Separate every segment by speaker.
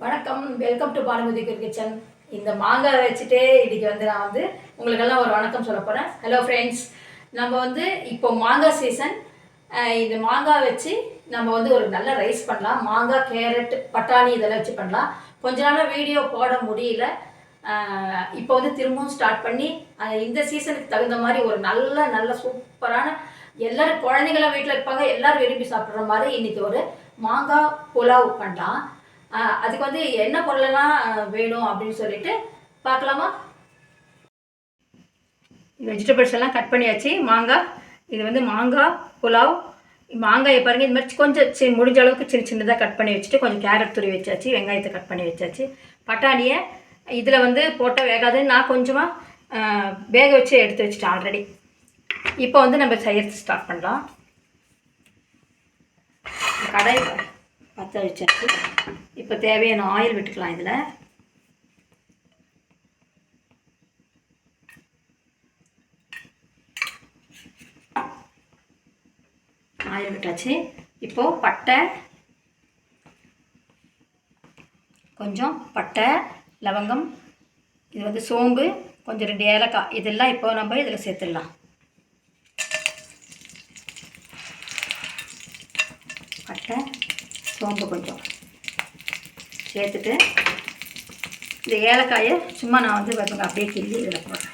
Speaker 1: வணக்கம். Welcome to Bhanumathi kitchen இந்த மாங்காய் வச்சுட்டே இன்னைக்கு வந்து நான் வந்து உங்களுக்கெல்லாம் ஒரு வணக்கம் சொல்ல போகிறேன் ஹலோ ஃப்ரெண்ட்ஸ் நம்ம வந்து இப்போ மாங்காய் சீசன் இந்த மாங்காய் வச்சு நம்ம வந்து ஒரு நல்ல ரைஸ் பண்ணலாம். மாங்காய் கேரட் பட்டாணி இதெல்லாம் வச்சு பண்ணலாம். கொஞ்ச நாளாக வீடியோ போட முடியல. இப்போ வந்து திரும்பவும் ஸ்டார்ட் பண்ணி இந்த சீசனுக்கு தகுந்த மாதிரி ஒரு நல்ல நல்ல சூப்பரான எல்லோரும் குழந்தைங்களாம் வீட்டில் இருப்பாங்க. எல்லோரும் விரும்பி சாப்பிட்ற மாதிரி இன்றைக்கி ஒரு மாங்காய் புலாவ் பண்ணலாம். அதுக்கு வந்து என்ன பொருளெல்லாம் வேணும் அப்படின்னு சொல்லிட்டு பார்க்கலாமா? வெஜிடபிள்ஸ் எல்லாம் கட் பண்ணியாச்சு. மாங்காய் இது வந்து மாங்காய் புலாவ். மாங்காயை பாருங்கள் இந்த மாதிரி கொஞ்சம் சி முடிஞ்ச அளவுக்கு சின்ன சின்னதாக கட் பண்ணி வச்சுட்டு கொஞ்சம் கேரட் துறி வச்சாச்சு வெங்காயத்தை கட் பண்ணி வச்சாச்சு. பட்டாணியை இதில் வந்து போட்டால் வேகாதுன்னு நான் கொஞ்சமாக வேக வச்சு எடுத்து வச்சுட்டேன் ஆல்ரெடி இப்போ வந்து நம்ம செய்யறது ஸ்டார்ட் பண்ணலாம். கடாய் பற்ற வச்சாச்சு. இப்போ தேவையான ஆயில் விட்டுக்கலாம் இதில். ஆயில் விட்டாச்சு. இப்போது பட்டை கொஞ்சம் பட்டை லவங்கம் இது வந்து சோம்பு கொஞ்சம் ரெண்டு ஏலக்காய் இதெல்லாம் இப்போ நம்ம இதில் சேர்த்துடலாம். பட்டை சோம்பு கொஞ்சம் சேர்த்துட்டு இந்த ஏலக்காயை சும்மா நான் வந்து பாருங்க அப்படியே கிள்ளி இதில் போடுறேன்.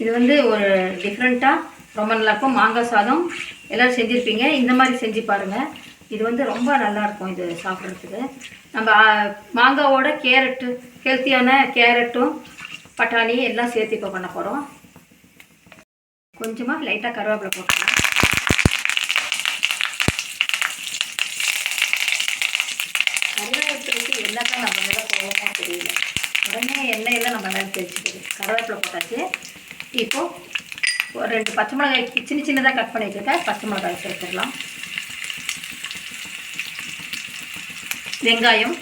Speaker 1: இது வந்து ஒரு டிஃப்ரெண்ட்டாக ரொம்ப நல்லாயிருக்கும் மாங்காய் சாதம் எல்லோரும் செஞ்சுருப்பீங்க. இந்த மாதிரி செஞ்சு பாருங்கள் இது வந்து ரொம்ப நல்லாயிருக்கும் இது சாப்பிட்றதுக்கு. நம்ம மாங்காவோட கேரட்டு ஹெல்த்தியான கேரட்டும் பட்டாணி எல்லாம் சேர்த்து இப்போ பண்ண போகிறோம் கொஞ்சமாக லைட்டாக கருவேப்பிலை போட்டுக்கலாம். கருவேப்பிலைக்கு தான் நம்ம மேலே போகணும் தெரியல. உடனே எண்ணெயில் நம்ம மேலே தெரிச்சுக்குது கருவேப்பிலை போட்டாச்சு. இப்போது ஒரு ரெண்டு பச்சை மிளகாய் சின்ன சின்னதாக கட் பண்ணி வச்சுருக்கேன் பச்சை மிளகாய் சேர்த்துக்கலாம் வெங்காயம்.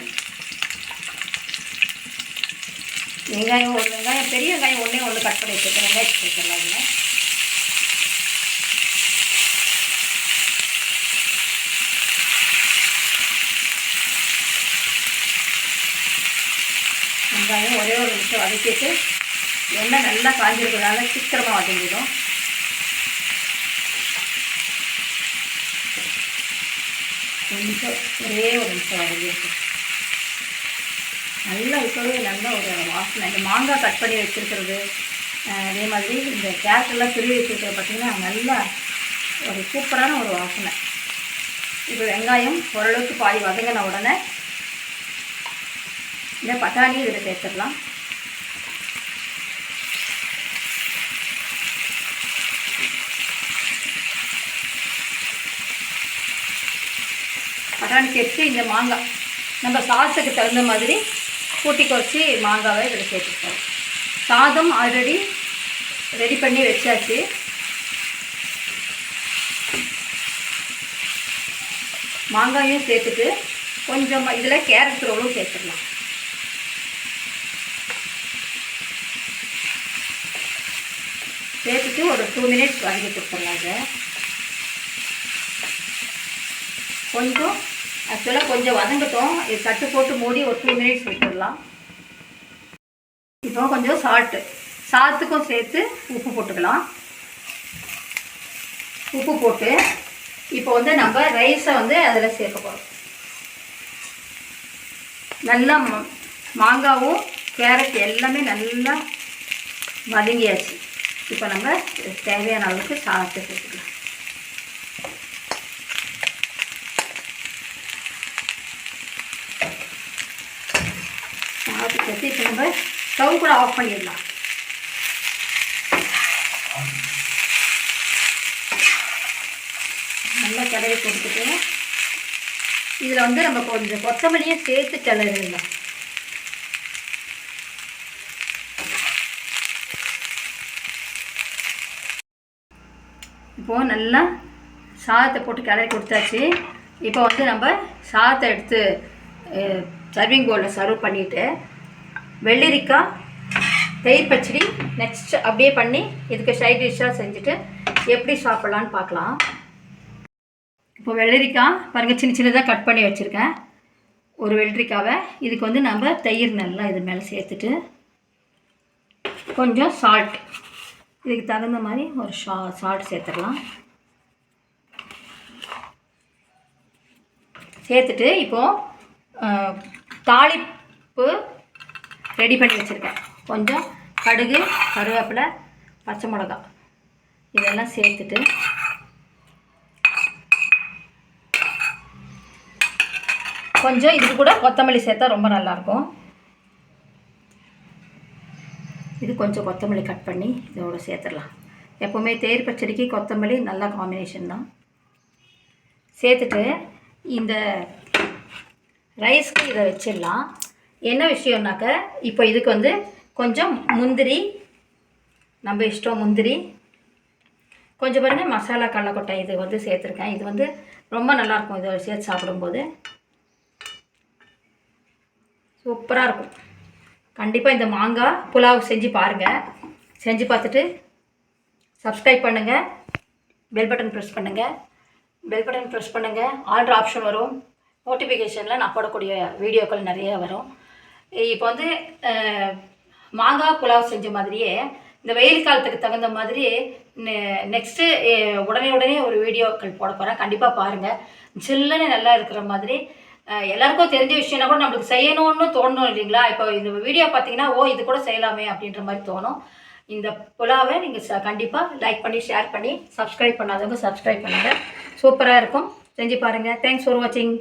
Speaker 1: வெங்காயம் ஒரு வெங்காயம் பெரிய வெங்காயம் ஒன்றே ஒன்று கட் பண்ணி வச்சுருக்கேன். வெங்காயத்தை சேர்த்துடலாம் அதில் வெங்காயம் ஒரே ஒரு நிமிஷம் வதக்கிட்டு எண்ணெய் நல்லா காஞ்சிருக்கிறதுனால சீக்கிரமாக வதங்கிடும். கொஞ்சம் ஒரே ஒரு நிமிஷம் வதங்கிருக்கு நல்லா இப்போவே நல்ல ஒரு வாசனை. இந்த மாங்காய் கட் பண்ணி வச்சுருக்கிறது அதே மாதிரி இந்த கேரட்டெல்லாம் எல்லாம் வச்சுருக்கிறது பார்த்திங்கன்னா நல்லா ஒரு சூப்பரான ஒரு வாசனை. இப்போ வெங்காயம் ஓரளவுக்கு பாதி வதங்கின உடனே இந்த பட்டாணி இதில் சேர்த்துடலாம். பட்டாணி சேர்த்து இந்த மாங்காய் நம்ம சாசத்துக்கு தகுந்த மாதிரி கூட்டி குறைச்சி மாங்காவை இதில் சேர்த்துக்கணும் சாதம் ஆல்ரெடி ரெடி பண்ணி வச்சாச்சு. மாங்காயும் சேர்த்துட்டு கொஞ்சம் இதில் கேரட் ரோலும் சேர்த்துக்கலாம். சேர்த்துட்டு ஒரு டூ மினிட்ஸ் வதக்கி கொடுத்துடலாம் கொஞ்சம் ஆக்சுவலாக கொஞ்சம் வதங்கட்டும். இது தட்டு போட்டு மூடி ஒரு டூ மினிட்ஸ் விட்டுடலாம் இப்போ கொஞ்சம் சால்ட்டு சாத்துக்கும் சேர்த்து உப்பு போட்டுக்கலாம். உப்பு போட்டு இப்போ வந்து நம்ம ரைஸை வந்து அதில் சேர்க்க போகிறோம் நல்லா ம- மாங்காவும் கேரட் எல்லாமே நல்லா வதங்கியாச்சு. இப்போ நம்ம தேவையான அளவுக்கு சாதத்தை சேர்த்துக்கலாம் சாதத்தை சேர்த்து இப்போ நம்ம ஸ்டவ் கூட ஆஃப் பண்ணிடலாம். நல்லா கிளறி கொடுத்துட்டு இதில் வந்து நம்ம கொஞ்சம் கொத்தமல்லியும் சேர்த்து கிளறிடலாம் இப்போது நல்லா சாதத்தை போட்டு கிளறி கொடுத்தாச்சு. இப்போ வந்து நம்ம சாதத்தை எடுத்து சர்விங் பவுலில் சர்வ் பண்ணிவிட்டு வெள்ளரிக்காய் தயிர் பச்சடி நெக்ஸ்ட் அப்படியே பண்ணி இதுக்கு சைட் டிஷ்ஷாக செஞ்சுட்டு எப்படி சாப்பிட்லான்னு பார்க்கலாம். இப்போ வெள்ளரிக்காய் பாருங்கள் சின்ன சின்னதாக கட் பண்ணி வச்சுருக்கேன். ஒரு வெள்ளரிக்காவை. இதுக்கு வந்து நம்ம தயிர் நல்லா இது மேலே சேர்த்துட்டு கொஞ்சம் சால்ட் இதுக்கு தகுந்த மாதிரி ஒரு ஷா சால்ட் சேர்த்துடலாம். சேர்த்துட்டு இப்போது தாளிப்பு ரெடி பண்ணி வச்சுருக்கேன். கொஞ்சம் கடுகு கருவேப்பிலை பச்சை மிளகா இதெல்லாம் சேர்த்துட்டு கொஞ்சம் இது கூட கொத்தமல்லி சேர்த்தா ரொம்ப நல்லாயிருக்கும். இது கொஞ்சம் கொத்தமல்லி கட் பண்ணி இதோட சேர்த்துடலாம். எப்போவுமே தேர் பச்சடிக்கு கொத்தமல்லி நல்ல காம்பினேஷன் தான். சேர்த்துட்டு இந்த ரைஸ்க்கு இதை வச்சிடலாம். என்ன விஷயம்னாக்க இப்போ இதுக்கு வந்து கொஞ்சம் முந்திரி நம்ம இஷ்டம் முந்திரி கொஞ்சம் பாருங்கள் மசாலா கடலக்கொட்டை இது வந்து சேர்த்துருக்கேன். இது வந்து ரொம்ப நல்லாயிருக்கும். இதை சேர்த்து சாப்பிடும்போது. சூப்பராக இருக்கும். கண்டிப்பாக இந்த மாங்காய் புலாவ் செஞ்சு பாருங்கள் செஞ்சு பார்த்துட்டு சப்ஸ்கிரைப் பண்ணுங்கள் பெல் பட்டன் ப்ரெஸ் பண்ணுங்கள் பெல் பட்டன் ப்ரெஸ் பண்ணுங்கள் ஆல்ட்ரு ஆப்ஷன் வரும். நோட்டிஃபிகேஷனில் நான் போடக்கூடிய வீடியோக்கள் நிறைய வரும். இப்போ வந்து மாங்காய் புலாவ் செஞ்ச மாதிரியே இந்த வெயில் காலத்துக்கு தகுந்த மாதிரி நெக்ஸ்ட்டு உடனே உடனே ஒரு வீடியோக்கள் போட போகிறேன் கண்டிப்பாக பாருங்கள் ஜில்லுன்னு நல்லா இருக்கிற மாதிரி எல்லாருக்கும் தெரிஞ்ச விஷயம்னா கூட நம்மளுக்கு செய்யணும்னு தோணும் இல்லைங்களா? இப்போ இந்த வீடியோ பார்த்தீங்கன்னா ஓ இது கூட செய்யலாமே அப்படின்ற மாதிரி தோணும். இந்த புலாவை நீங்கள் ச கண்டிப்பாக லைக் பண்ணி ஷேர் பண்ணி சப்ஸ்கிரைப் பண்ணாதவங்க சப்ஸ்கிரைப் பண்ணுங்கள் சூப்பராக இருக்கும். செஞ்சு பாருங்கள் தேங்க்ஸ் ஃபார் வாட்சிங்